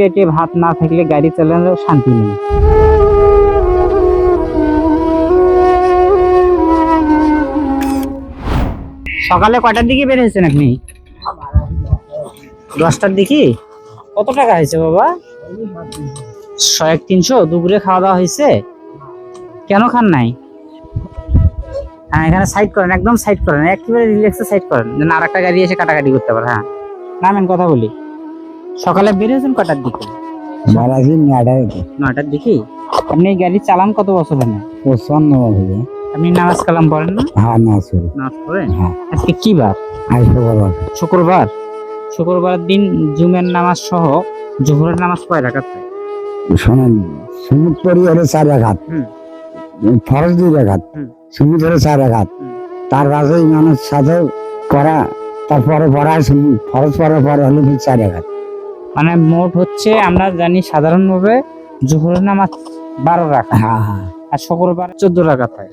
পেটে ভাত না থাকলে গাড়ি চালানোর শান্তি নেই। সকালে কটার দিকে বের হয়েছেন আপনি? দশটার দিকে? কত টাকা হয়েছে বাবা? ছয়েক তিনশো, দুপুরে খাওয়া দাওয়া হয়েছে? কেন খান নাই? হ্যাঁ এখানে সাইড করেন, একদম সাইড করেন, একেবারে রিল্যাক্সে সাইড করেন। যেন আর একটা গাড়ি এসে কাটাকাটি করতে পারে হ্যাঁ। নামেন, কথা বলি। সকালে বেরিয়েছেন কটার দিকে? বালাজি নাডায় নয়টার দিকে? আপনি গাড়ি চালান কত বছর হলো পছন্দ হবে আপনি নামাজ কালাম পড়েন না? হ্যাঁ নামাজ সরি নামাজ পড়েন? হ্যাঁ। আজকে কি বার? আইসো বলো শুক্রবার? শুক্রবার দিন জুমের নামাজ সহ জোহরের নামাজ কয় রাখাত হয়? শোনেন সুমুদ পরি হলো চার হুম। ফরজ দুই হুম। সুমুদ হলো চার হুম। তার কাছে ইমানের সাথে করা তারপরে পড়ায় ফরজ পড়ার পরে হলো চার আঘাত মানে মোট হচ্ছে আমরা জানি সাধারণভাবে জোহরের নামাজ বারো রাখা। হ্যাঁ হ্যাঁ। আর শুক্রবার চোদ্দ রাখাত হয়।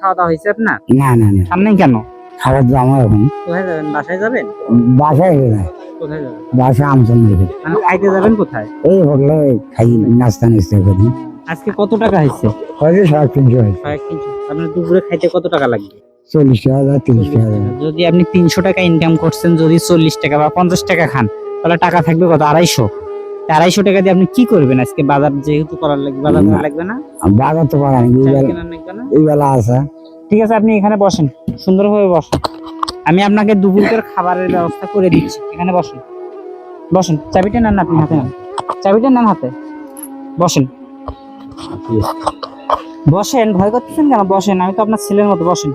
খাওয়া দাওয়া হয়েছে আপনার? না না না। খান নাই কেন? খাবার তো আমার এখন। কোথায় যাবেন? বাসায় যাবেন? বাসায় কোথায় যাবেন? বাসায় রেখে মানে খাইতে যাবেন কোথায়? এই হোটেলে খাই নাস্তা নিস্তা করি। আজকে কত টাকা হয়েছে? হয়তো সাড়ে তিনশো হয়েছে। তিনশো। আপনার দুপুরে খাইতে কত টাকা লাগবে? চল্লিশ হাজার তিরিশ হাজার যদি আপনি তিনশো টাকা ইনকাম করছেন যদি চল্লিশ টাকা বা পঞ্চাশ টাকা খান তাহলে টাকা থাকবে কত? আড়াইশো। আড়াইশো টাকা দিয়ে আপনি কি করবেন আজকে? বাজার যেহেতু করার লাগবে বাজার করা না। লাগবে না? বাজার তো নেই এই বেলা আছে। ঠিক আছে আপনি এখানে বসেন। সুন্দরভাবে বসেন। আমি আপনাকে দুপুরের খাবারের ব্যবস্থা করে দিচ্ছি। এখানে বসেন। বসেন। চাবিটা নেন না আপনি হাতে। নেন চাবিটা নেন হাতে। বসেন। বসেন। ভয় করতেছেন কেন? বসেন। আমি তো আপনার ছেলের মতো। বসেন।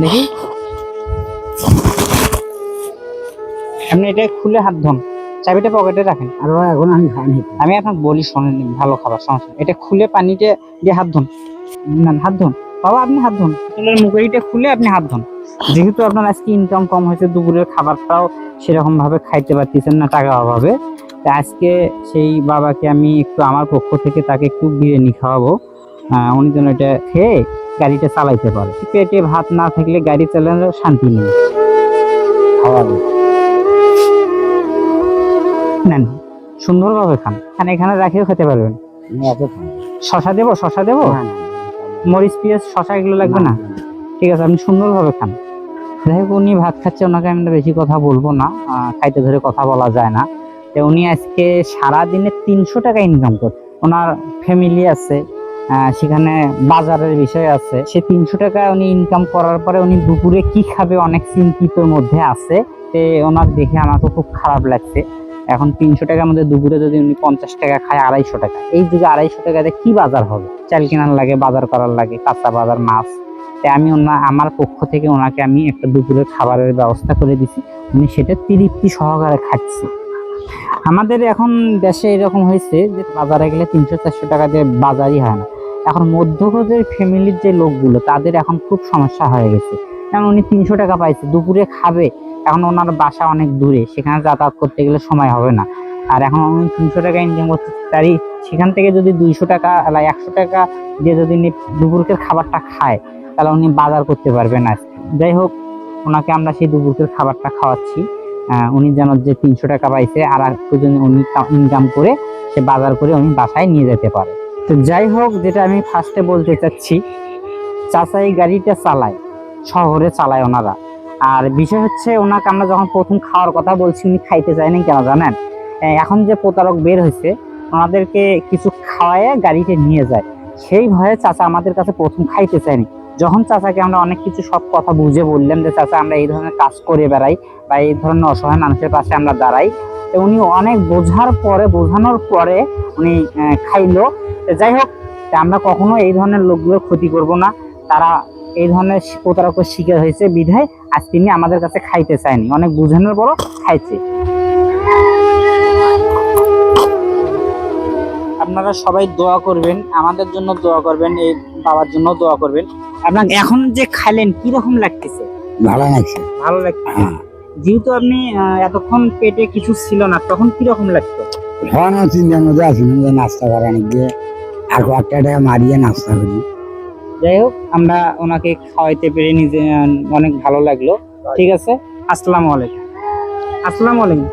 দেখি। আপনি এটা খুলে হাত ধন। চাবিটা পকেটে রাখেন। আর এখন আমি খাইনি আমি আপনাকে বলি শোনেন ভালো খাবার সমস্যা এটা খুলে পানিতে দিয়ে হাত ধুন। না হাত ধুন। বাবা আপনি হাত ধুন। চুলের মুখেরিটা খুলে আপনি হাত ধুন। যেহেতু আপনার আজকে ইনকাম কম হয়েছে দুপুরের খাবারটাও সেরকম ভাবে খাইতে পারতেছেন না টাকা অভাবে। তা আজকে সেই বাবাকে আমি একটু আমার পক্ষ থেকে তাকে একটু বিরিয়ানি খাওয়াবো। উনি যেন এটা খেয়ে গাড়িটা চালাইতে পারে। পেটে ভাত না থাকলে গাড়ি চালানোর শান্তি নেই। খাওয়াবো। নেন। সুন্দরভাবে খান। খান এখানে রাখিও খেতে পারবেন। শশা দেবো শশা দেবো? মরিচ পেঁয়াজ শশা এগুলো লাগবে না? ঠিক আছে আপনি সুন্দরভাবে খান। যাই হোক উনি ভাত খাচ্ছে ওনাকে আমি বেশি কথা বলব না। খাইতে ধরে কথা বলা যায় না। তো উনি আজকে সারা দিনে তিনশো টাকা ইনকাম করে ওনার ফ্যামিলি আছে সেখানে বাজারের বিষয় আছে। সে তিনশো টাকা উনি ইনকাম করার পরে উনি দুপুরে কি খাবে অনেক চিন্তিতর মধ্যে আছে। তে ওনার দেখে আমাকে খুব খারাপ লাগছে। এখন তিনশো টাকার মধ্যে দুপুরে যদি উনি পঞ্চাশ টাকা খায়, আড়াইশো টাকা। এই যুগে আড়াইশো টাকাতে কি বাজার হবে? চাল কেনার লাগে, বাজার করার লাগে, কাঁচা বাজার, মাছ। তাই আমি ওনা, আমার পক্ষ থেকে ওনাকে আমি একটা দুপুরের খাবারের ব্যবস্থা করে দিছি। উনি সেটা তৃপ্তি সহকারে খাচ্ছে। আমাদের এখন দেশে এরকম হয়েছে যে বাজারে গেলে তিনশো, চারশো টাকা দিয়ে বাজারই হয় না। এখন মধ্যপদের ফ্যামিলির যে লোকগুলো, তাদের এখন খুব সমস্যা হয়ে গেছে। কারণ উনি তিনশো টাকা পাইছে, দুপুরে খাবে। এখন ওনার বাসা অনেক দূরে, সেখানে যাতায়াত করতে গেলে সময় হবে না। আর এখন উনি তিনশো টাকা ইনকাম করতে তারই সেখান থেকে যদি দুইশো টাকা একশো টাকা দিয়ে যদি উনি দুপুরের খাবারটা খায়, তাহলে উনি বাজার করতে পারবেন না যাই হোক, ওনাকে আমরা সেই দুপুরের খাবারটা খাওয়াচ্ছি। উনি যেন যে তিনশো টাকা পাইছে, আর একটু উনি ইনকাম করে, সে বাজার করে উনি বাসায় নিয়ে যেতে পারে। তো যাই হোক, যেটা আমি ফার্স্টে বলতে চাচ্ছি চাচা এই গাড়িটা চালায়, শহরে চালায় ওনারা। আর বিষয় হচ্ছে ওনাকে আমরা যখন প্রথম খাওয়ার কথা বলছি, উনি খাইতে চায়নি কেন জানেন? এখন যে প্রতারক বের হয়েছে, ওনাদেরকে কিছু খাওয়ায় গাড়িতে নিয়ে যায়। সেই ভয়ে চাচা আমাদের কাছে প্রথম খাইতে চায়নি। যখন চাচাকে আমরা অনেক কিছু সব কথা বুঝে বললাম যে, চাচা, আমরা এই ধরনের কাজ করে বেড়াই বা এই ধরনের অসহায় মানুষের পাশে আমরা দাঁড়াই। তো উনি অনেক বোঝার পরে, বোঝানোর পরে উনি খাইলো। যাই হোক আমরা কখনো এই ধরনের লোকগুলোর ক্ষতি করব না। তারা এই ধরনের প্রতারকের শিকার হয়েছে বিধায় আজ তিনি আমাদের কাছে খাইতে চায়নি। অনেক বুঝানোর পরও খাইছে। আপনারা সবাই দোয়া করবেন আমাদের জন্য দোয়া করবেন এই বাবার জন্য দোয়া করবেন। আপনার এখন যে খাইলেন কি রকম লাগতেছে? ভালো লাগছে। ভালো লাগতেছে হ্যাঁ। যেহেতু আপনি এতক্ষণ পেটে কিছু ছিল না তখন কি রকম লাগতো? এখন চিন্তার মধ্যে আছি না নাস্তা করা নাকি আর কয়েকটা টাকা মারিয়ে নাস্তা করি। যাই হোক, আমরা ওনাকে খাওয়াইতে পেরে নিজে অনেক ভালো লাগল। ঠিক আছে? আসসালামু আলাইকুম। আসসালামু আলাইকুম।